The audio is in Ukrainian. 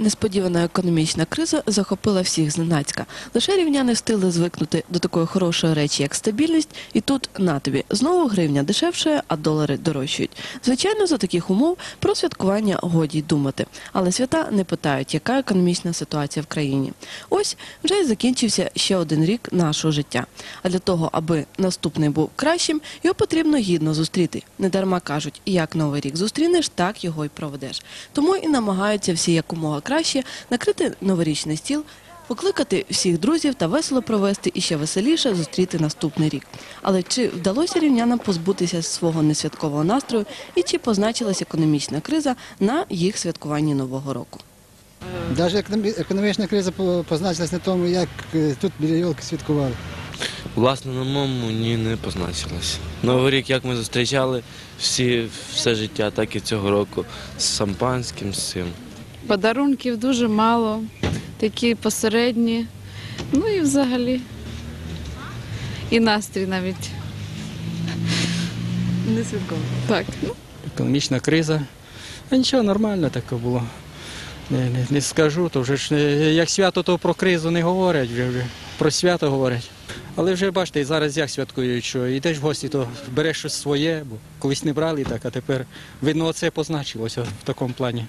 Несподівана економічна криза захопила всіх зненацька. Лише рівняни встигли звикнути до такої хорошої речі, як стабільність, і тут на тобі знову гривня дешевшає, а долари дорожчають. Звичайно, за таких умов про святкування годі думати. Але свята не питають, яка економічна ситуація в країні. Ось вже й закінчився ще один рік нашого життя. А для того, аби наступний був кращим, його потрібно гідно зустріти. Недарма кажуть, як новий рік зустрінеш, так його й проведеш. Тому і намагаються всі якомога краще накрити новорічний стіл, покликати всіх друзів та весело провести і ще веселіше зустріти наступний рік. Але чи вдалося рівнянам позбутися свого несвяткового настрою і чи позначилась економічна криза на їх святкуванні нового року? Навіть економічна криза по- позначилась на тому, як е, тут біля йолки святкували. Власне, на моєму ні не позначилось. Новий рік, як ми зустрічали всі все життя, так і цього року з шампанським, з цим. Подарунків дуже мало, такі посередні. Ну і взагалі. І настрій навіть. Не святково. Так. економічна криза. А нічого нормально таке було. Не, не, не скажу, то вже ж е, як свято, то про кризу не говорять, вже, вже про свято говорять. Але вже бачите, зараз як святкують, що йдеш в гості, то береш щось своє, бо колись не брали так, а тепер видно, оце позначилося в такому плані.